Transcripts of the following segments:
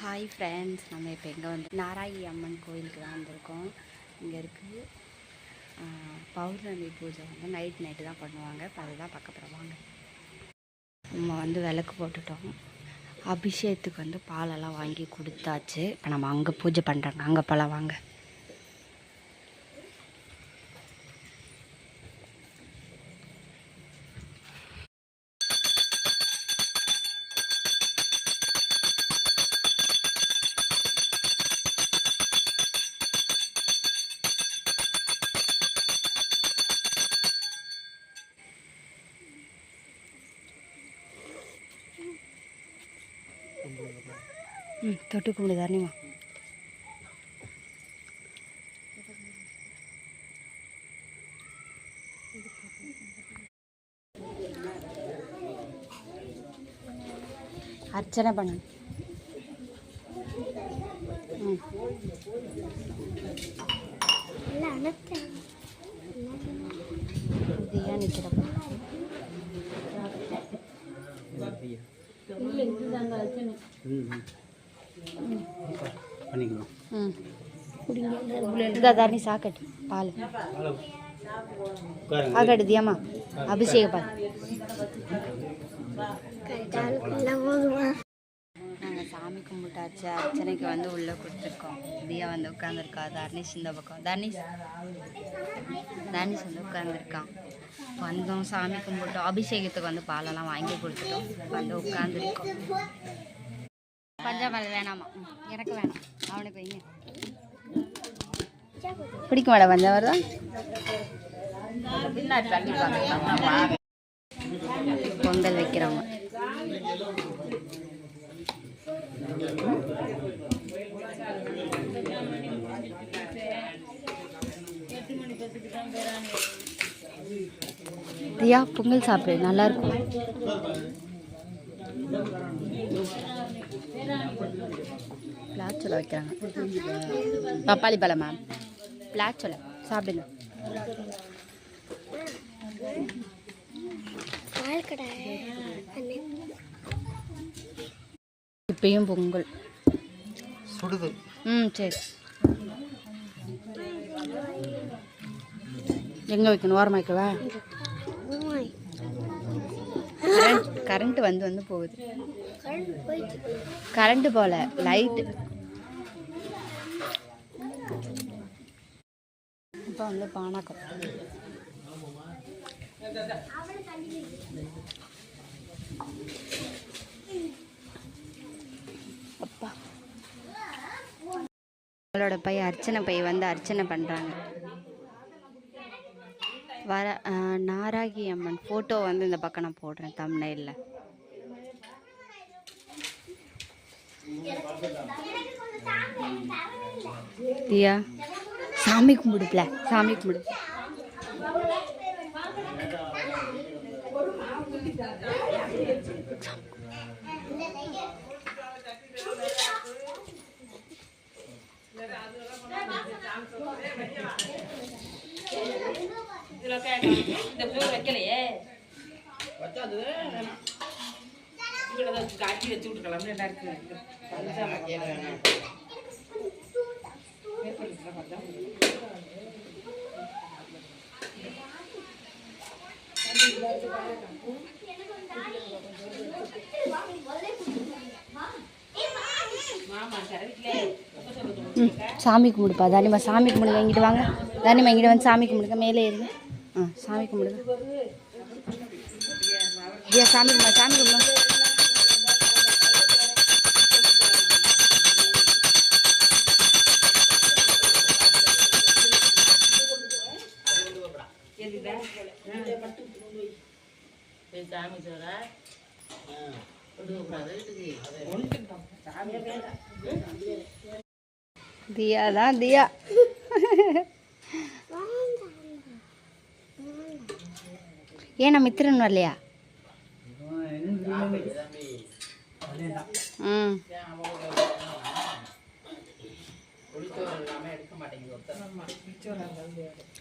Hi friends நம்ம இப்போ எங்கே வந்து நாராயி அம்மன் கோயிலுக்கு தான் வந்திருக்கோம். இங்கே இருக்குது பௌர்ணமி பூஜை வந்து நைட் நைட்டு தான் பண்ணுவாங்க. இப்போ அதுதான் பார்க்க வாங்க. நம்ம வந்து விளக்கு போட்டுட்டோம். அபிஷேகத்துக்கு வந்து பாலெல்லாம் வாங்கி கொடுத்தாச்சு. இப்போ நம்ம அங்கே பூஜை பண்ணுறாங்க அங்கே பழம் வாங்க. ம் தொட்டு கும்பிடு தாரணிமா அர்ச்சனை பண்ணு. இது ஏன் நிற்கிறப்ப பண்ணிக்கலாம் ம். இந்த தரணி சாக்கட்டு பால். ஆகட்டு தியாமா அபிஷேக பால் நாங்கள் சாமி கும்பிட்டாச்சு. அர்ச்சனைக்கு வந்து உள்ளே கொடுத்துருக்கோம். தியா வந்து உட்காந்துருக்கா தர்னிஷ் இந்த பக்கம். தர்னிஷ் தர்னிஷ் வந்து உட்காந்துருக்கான் வந்தோம் சாமி கும்பிட்டோம். அபிஷேகத்துக்கு வந்து பாலெல்லாம் வாங்கி கொடுத்துட்டோம். வந்து உட்காந்துருக்கோம் பஞ்சாமரம் வேணாமா? எனக்கு வேணாம். அவனுக்கு போய் பிடிக்கும் மேடம் பஞ்சாமரம் பொங்கல் வைக்கிறவங்க. தியா பொங்கல் சாப்பிடு. நல்லா இருக்கும். பிளாச்சொலை வைக்கிறாங்க பப்பாளி பழம் மேம் பிளாச்சொலை சாப்பிடுங்க இப்பயும் பொங்கல். சுடுது ம் சரி. எங்கே வைக்கணும்? ஓரமாக வைக்கவா? கரண்ட் கரண்ட் வந்து வந்து போகுது. கரண்ட் போல லைட்டு இப்போ வந்து பானாக்கம். அப்பா. அவளோட பை அர்ச்சனை பை வந்து அர்ச்சனை பண்ணுறாங்க வர நாராகி அம்மன் ஃபோட்டோ வந்து இந்த பக்கம் நான் போடுறேன் தமிழ்நெல்ல தியா? சாமி கும்பிடுப்ல சாமி கும்பிடு. இந்த பூ வைக்கலையே இவ்வளோ காட்டி வச்சு விட்டுக்கலாம் என்ன இருக்கு சாமி கும்பிடுப்பா. தானிமா சாமி கும்பிடுங்க. இங்கிட்டு வாங்க. தானிமா இங்கிட்ட வந்து சாமி கும்பிடுங்க. மேலே இருங்க ஆ சாமி கும்பிடுங்க. ஐயா சாமி கும்பிடு சாமி கும்பிடு சாமி சொல்ற தியா தான் தியா. ஏன் நம்ம மித்திரன் வரலையா? ம்.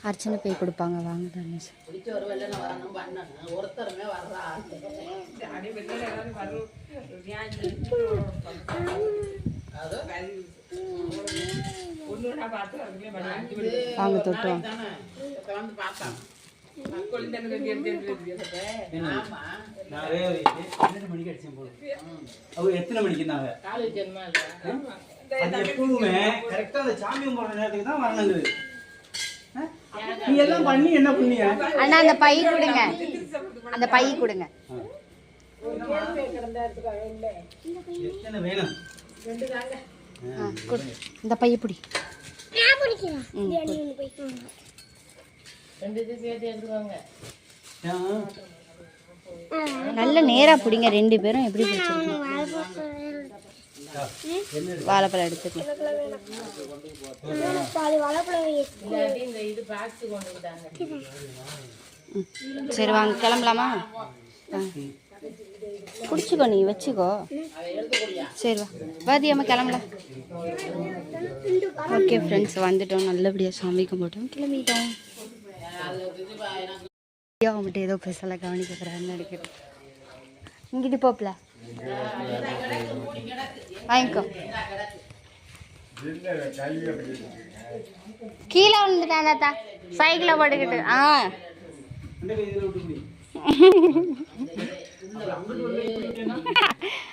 அர்ச்சனை போய் கொடுப்பாங்க. வாங்க தனுஷ். வாங்க தொட்டோம். பன்னெண்டு மணிக்கு அடிச்சேன் போல அவங்க எத்தனை மணிக்கு அது எப்பவுமே கரெக்டா அந்த சாமி கும்பிட்ற நேரத்துக்கு தான் வரணுங்குது ஆ? நீ எல்லாம் பண்ணி என்ன பண்ணீங்க அண்ணா அந்த பை கொடுங்க அந்த பை கொடுங்க எத்தனை வேணும். இந்த பைய பிடி ம், கொடு. ரெண்டு இது சேர்த்து எடுத்துக்கோங்க ஆ. நல்ல நேரா பிடிங்க ரெண்டு பேரும் எப்படி பிடிச்சிருக்கீங்க? வாழைப்பழம் எடுத்துக்கலாம் இல்லாட்டி இந்த இது பாக்ஸ் கொண்டு விட்டாங்க. ம். சரி வாங்க கிளம்பலாமா? ஆ. பிடிச்சிக்கோ நீ வச்சுக்கோ. சரி வா. வாதியம்மா கிளம்பலாம். ஓகே ஃப்ரெண்ட்ஸ் வந்துட்டோம். நல்லபடியாக சாமி கும்பிட்டோம். கிளம்பிட்டோம். ஐயா அவன்கிட்ட ஏதோ பெருசாக கவனிக்க போகிறான்னு நினைக்கிறேன். இங்கிட்டு போப்பல. வாங்கிக்கோ. கீழே விழுந்துட்டேன் தாத்தா சைக்கிளில் போட்டுக்கிட்டு. ஆ.